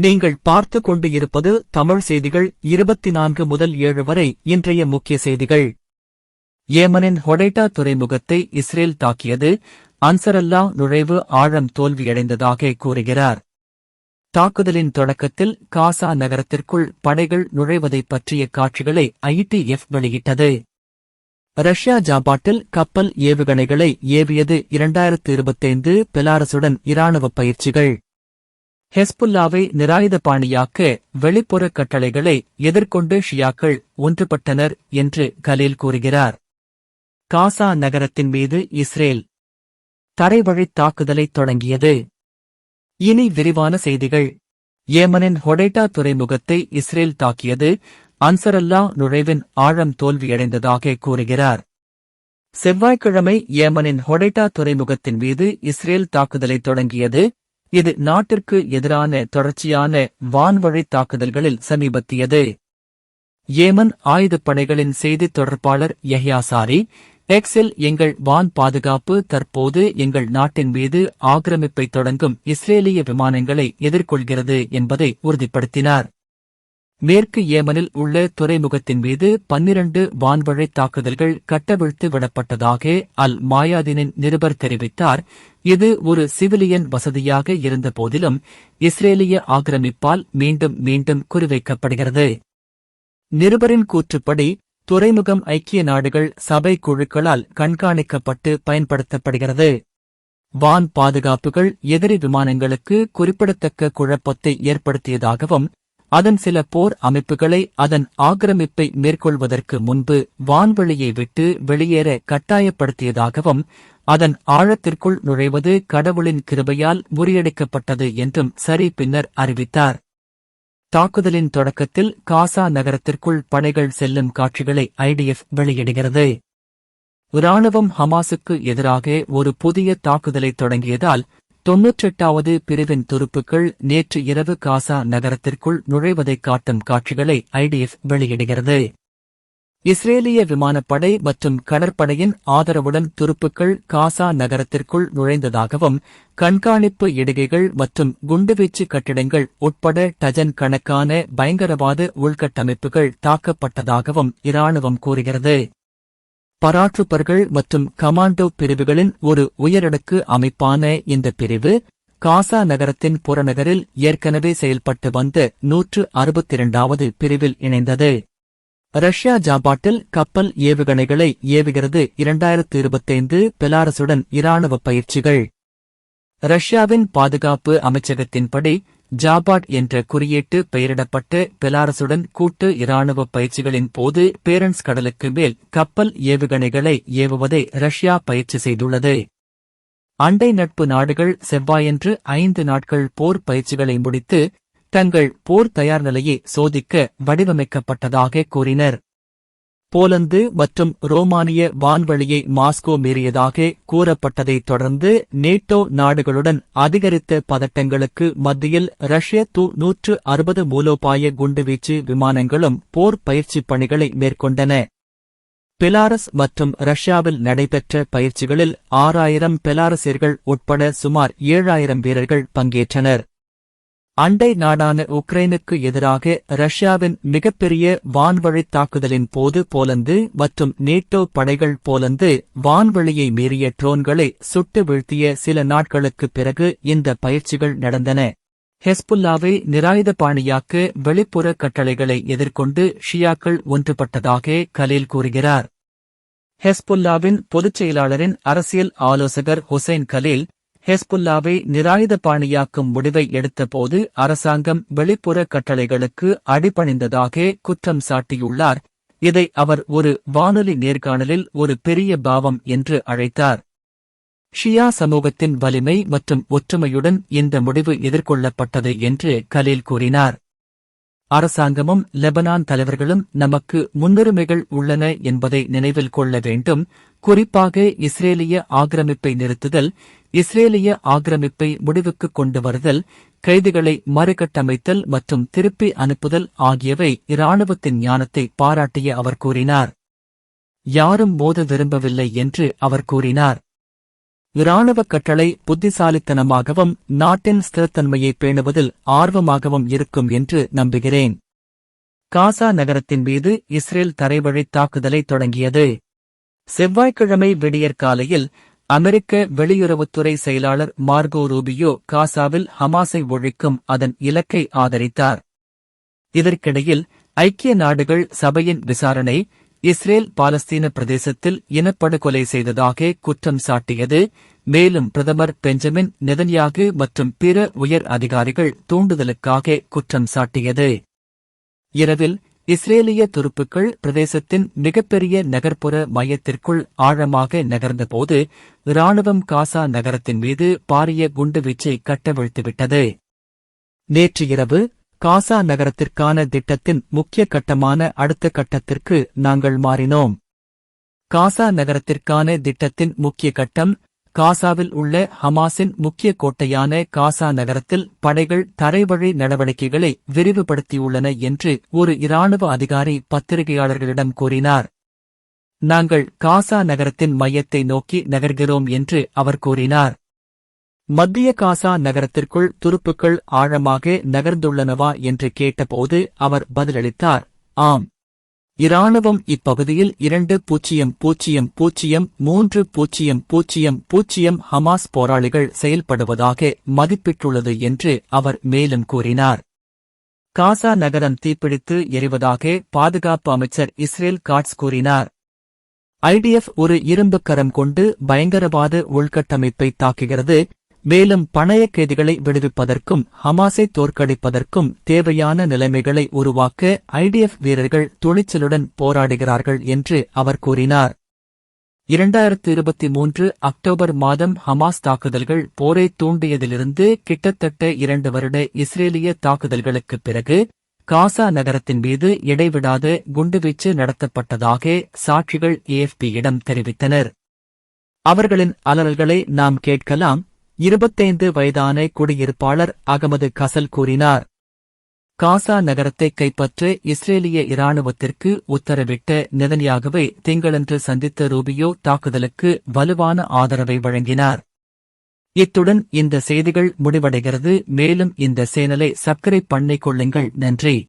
நீங்கள் பார்த்து கொண்டு இருப்பது தமிழ் செய்திகள் இருபத்தி நான்கு முதல் ஏழு வரை இன்றைய முக்கிய செய்திகள். ஏமனின் ஹொடைட்டா துறைமுகத்தை இஸ்ரேல் தாக்கியது அன்சரல்லா நுழைவு ஆழம் தோல்வியடைந்ததாக கூறுகிறார். தாக்குதலின் தொடக்கத்தில் காசா நகரத்திற்குள் படைகள் நுழைவதைப் பற்றிய காட்சிகளை ஐடிஎஃப் வெளியிட்டது. ரஷ்யா ஜாபாட்டில் கப்பல் ஏவுகணைகளை ஏவியது இரண்டாயிரத்து இருபத்தைந்து பெலாரசுடன் இராணுவ பயிற்சிகள். ஹெஸ்புல்லாவை நிராயுதபாணியாக்க வெளிப்புற கட்டளைகளை எதிர்கொண்டு ஷியாக்கள் ஒன்றுபட்டனர் என்று கலீல் கூறுகிறார். காசா நகரத்தின் மீது இஸ்ரேல் தரைவழித் தாக்குதலை தொடங்கியது. இனி விரிவான செய்திகள். ஏமனின் ஹொடேட்டா துறைமுகத்தை இஸ்ரேல் தாக்கியது. அன்சரல்லா நுழைவின் ஆழம் தோல்வியடைந்ததாக கூறுகிறார். செவ்வாய்க்கிழமை ஏமனின் ஹொடேட்டா துறைமுகத்தின் மீது இஸ்ரேல் தாக்குதலை தொடங்கியது. இது நாட்டிற்கு எதிரான தொடர்ச்சியான வான்வழி தாக்குதல்களில் சமீபத்தியது. ஏமன் ஆயுதப்படைகளின் செய்தித் தொடர்பாளர் யஹ்யாசாரி எக்ஸில் எங்கள் வான் பாதுகாப்பு தற்போது எங்கள் நாட்டின் மீது ஆக்கிரமிப்பை தொடங்கும் இஸ்ரேலிய விமானங்களை எதிர்கொள்கிறது என்பதை உறுதிப்படுத்தினார். மேற்கு ஏமனில் உள்ள துறைமுகத்தின் மீது பன்னிரண்டு வான்வழி தாக்குதல்கள் கட்டவிழ்த்து விடப்பட்டதாக அல் மாயாதினின் நிருபர் தெரிவித்தார். இது ஒரு சிவிலியன் வசதியாக இருந்தபோதிலும் இஸ்ரேலிய ஆக்கிரமிப்பால் மீண்டும் மீண்டும் குறிவைக்கப்படுகிறது. நிருபரின் கூற்றுப்படி துறைமுகம் ஐக்கிய நாடுகள் சபை குழுக்களால் கண்காணிக்கப்பட்டு பயன்படுத்தப்படுகிறது. வான் பாதுகாப்புகள் எதிரி விமானங்களுக்கு குறிப்பிடத்தக்க குழப்பத்தை ஏற்படுத்தியதாகவும் அதன் சில போர் அமைப்புகளை அதன் ஆக்கிரமிப்பை மேற்கொள்வதற்கு முன்பு வான்வெளியை விட்டு வெளியேற கட்டாயப்படுத்தியதாகவும் அதன் ஆழத்திற்குள் நுழைவது கடவுளின் கிருபையால் முறியடிக்கப்பட்டது என்றும் சரி பின்னர் அறிவித்தார். தாக்குதலின் தொடக்கத்தில் காசா நகரத்திற்குள் படைகள் செல்லும் காட்சிகளை ஐடிஎஃப் வெளியிடுகிறது. இராணுவம் ஹமாசுக்கு எதிராக ஒரு புதிய தாக்குதலை தொடங்கியதால் தொன்னூற்றெட்டாவது பிரிவின் துருப்புக்கள் நேற்று இரவு காசா நகரத்திற்குள் நுழைவதைக் காட்டும் காட்சிகளை ஐடிஎஃப் வெளியிடுகிறது. இஸ்ரேலிய விமானப்படை மற்றும் கடற்படையின் ஆதரவுடன் துருப்புக்கள் காசா நகரத்திற்குள் நுழைந்ததாகவும் கண்காணிப்பு இடுகைகள் மற்றும் குண்டுவீச்சு கட்டிடங்கள் உட்பட டஜன் கணக்கான பயங்கரவாத உள்கட்டமைப்புகள் தாக்கப்பட்டதாகவும் இராணுவம் கூறுகிறது. பராட்ருப்பர்கள் மற்றும் கமாண்டோ பிரிவுகளின் ஒரு உயரடுக்கு அமைப்பான இந்த பிரிவு காசா நகரத்தின் புறநகரில் ஏற்கனவே செயல்பட்டு வந்த நூற்று அறுபத்தி இரண்டாவது பிரிவில் இணைந்தது. ரஷ்யா ஜாபாட்டில் கப்பல் ஏவுகணைகளை ஏவுகிறது இரண்டாயிரத்து இருபத்தைந்து பெலாரசுடன் இராணுவ பயிற்சிகள். ரஷ்யாவின் பாதுகாப்பு அமைச்சகத்தின்படி ஜாபாட் என்ற குறியீட்டு பெயரிடப்பட்ட பெலாரசுடன் கூட்டு இராணுவ பயிற்சிகளின் போது பேரன்ஸ் கடலுக்கு மேல் கப்பல் ஏவுகணைகளை ஏவுவதை ரஷ்யா பயிற்சி செய்துள்ளது. அண்டை நட்பு நாடுகள் செவ்வாயன்று ஐந்து நாட்கள் போர் பயிற்சிகளை முடித்து தங்கள் போர் தயார் நிலையை சோதிக்க வடிவமைக்கப்பட்டதாக கூறினர். போலந்து மற்றும் ரோமானிய வான்வழியை மாஸ்கோ மீறியதாக கூறப்பட்டதைத் தொடர்ந்து நேட்டோ நாடுகளுடன் அதிகரித்த பதட்டங்களுக்கு மத்தியில் ரஷ்ய து நூற்று அறுபது மூலோபாய குண்டுவீச்சு விமானங்களும் போர் பயிற்சிப் பணிகளை மேற்கொண்டன. பெலாரஸ் மற்றும் ரஷ்யாவில் நடைபெற்ற பயிற்சிகளில் ஆறாயிரம் பெலாரசியர்கள் உட்பட சுமார் ஏழாயிரம் வீரர்கள் பங்கேற்றனர். அண்டை நாடான உக்ரைனுக்கு எதிராக ரஷ்யாவின் மிகப்பெரிய வான்வழி தாக்குதலின் போது போலந்து மற்றும் நேட்டோ படைகள் போலந்து வான்வெளியை மீறிய ட்ரோன்களை சுட்டு வீழ்த்திய சில நாட்களுக்குப் பிறகு இந்த பயிற்சிகள் நடந்தன. ஹெஸ்புல்லாவை நிராயுதபாணியாக்க வெளிப்புற கட்டளைகளை எதிர்கொண்டு ஷியாக்கள் ஒன்றுபட்டதாக கலீல் கூறுகிறார். ஹெஸ்புல்லாவின் பொதுச் செயலாளரின் அரசியல் ஆலோசகர் ஹுசைன் கலீல் ஹெஸ்புல்லாவை நிராயுத பாணியாக்கும் முடிவை எடுத்தபோது அரசாங்கம் வெளிப்புற கட்டளைகளுக்கு அடிபணிந்ததாக குற்றம் சாட்டியுள்ளார். இதை அவர் ஒரு வானொலி நேர்காணலில் ஒரு பெரிய பாவம் என்று அழைத்தார். ஷியா சமூகத்தின் வலிமை மற்றும் ஒற்றுமையுடன் இந்த முடிவு எதிர்கொள்ளப்பட்டது என்று கலீல் கூறினார். அரசாங்கமும் லெபனான் தலைவர்களும் நமக்கு முன்னுரிமைகள் உள்ளன என்பதை நினைவில் கொள்ள வேண்டும். குறிப்பாக இஸ்ரேலிய ஆக்கிரமிப்பை நிறுத்துதல் இஸ்ரேலிய ஆக்கிரமிப்பை முடிவுக்கு கொண்டு வருதல் கைதிகளை மறுகட்டமைத்தல் மற்றும் திருப்பி அனுப்புதல் ஆகியவை இராணுவத்தின் ஞானத்தை பாராட்டிய அவர் கூறினார். யாரும் மோத விரும்பவில்லை என்று அவர் கூறினார். இராணுவ கட்டளை புத்திசாலித்தனமாகவும் நாட்டின் ஸ்திரத்தன்மையை பேணுவதில் ஆர்வமாகவும் இருக்கும் என்று நம்புகிறேன். காசா நகரத்தின் மீது இஸ்ரேல் தரைவழி தாக்குதலை தொடங்கியது. செவ்வாய்க்கிழமை விடியற்காலையில் அமெரிக்க வெளியுறவுத்துறை செயலாளர் மார்கோ ரூபியோ காசாவில் ஹமாஸை ஒழிக்கும் அதன் இலக்கை ஆதரித்தார். இதற்கிடையில் ஐக்கிய நாடுகள் சபையின் விசாரணை இஸ்ரேல் பாலஸ்தீன பிரதேசத்தில் இனப்படுகொலை செய்ததாக குற்றம் சாட்டியது. மேலும் பிரதமர் பெஞ்சமின் நெதன்யாகு மற்றும் பிற உயர் அதிகாரிகள் தூண்டுதலுக்காக குற்றம் சாட்டியது. இரவில் இஸ்ரேலிய துருப்புக்கள் பிரதேசத்தின் மிகப்பெரிய நகர்ப்புற மையத்திற்குள் ஆழமாக நகர்ந்தபோது இராணுவம் காசா நகரத்தின் மீது பாரிய குண்டுவீச்சை கட்டவிழ்த்துவிட்டது. நேற்று இரவு காசா நகரத்திற்கான திட்டத்தின் முக்கிய கட்டமான அடுத்த கட்டத்திற்கு நாங்கள் மாறினோம். காசா நகரத்திற்கான திட்டத்தின் முக்கிய கட்டம் காசாவில் உள்ள ஹமாஸின் முக்கிய கோட்டையான காசா நகரத்தில் படைகள் தரைவழி நடவடிக்கைகளை விரிவுபடுத்தியுள்ளன என்று ஒரு இராணுவ அதிகாரி பத்திரிகையாளர்களிடம் கூறினார். நாங்கள் காசா நகரத்தின் மையத்தை நோக்கி நகர்கிறோம் என்று அவர் கூறினார். மத்திய காசா நகரத்திற்குள் துருப்புக்கள் ஆழமாக நகர்ந்துள்ளனவா என்று கேட்டபோது அவர் பதிலளித்தார் ஆம். இராணுவம் இப்பகுதியில் இரண்டு பூஜ்ஜியம் பூஜ்ஜியம் பூஜ்ஜியம் மூன்று பூஜ்ஜியம் பூஜ்ஜியம் பூஜ்ஜியம் ஹமாஸ் போராளிகள் செயல்படுவதாக மதிப்பிட்டுள்ளது என்று அவர் மேலும் கூறினார். காசா நகரம் தீப்பிடித்து எரிவதாக பாதுகாப்பு அமைச்சர் இஸ்ரேல் காட்ஸ் கூறினார். ஐடிஎஃப் ஒரு இரும்புக் கரம் கொண்டு பயங்கரவாத உள்கட்டமைப்பை தாக்குகிறது மேலும் பணைய கைதிகளை விடுவிப்பதற்கும் ஹமாஸை தோற்கடிப்பதற்கும் தேவையான நிலைமைகளை உருவாக்க ஐடிஎஃப் வீரர்கள் துணிச்சலுடன் போராடுகிறார்கள் என்று அவர் கூறினார். இரண்டாயிரத்து இருபத்தி மூன்று அக்டோபர் மாதம் ஹமாஸ் தாக்குதல்கள் போரை தூண்டியதிலிருந்து கிட்டத்தட்ட இரண்டு வருட இஸ்ரேலிய தாக்குதல்களுக்குப் பிறகு காசா நகரத்தின் மீது இடைவிடாத குண்டுவீச்சு நடத்தப்பட்டதாக சாட்சிகள் ஏஎஃபியிடம் தெரிவித்தனர். அவர்களின் அலறல்களை நாம் கேட்கலாம். இருபத்தைந்து வயதான குடியிருப்பாளர் அகமது கசல் கூறினார். காசா நகரத்தை கைப்பற்ற இஸ்ரேலிய இராணுவத்திற்கு உத்தரவிட்ட நிதனியாகவே திங்களன்று சந்தித்த ரூபியோ தாக்குதலுக்கு வலுவான ஆதரவை வழங்கினார். இத்துடன் இந்த செய்திகள் முடிவடைகிறது. மேலும் இந்த சேனலை சப்ஸ்கிரைப் பண்ணிக் கொள்ளுங்கள். நன்றி.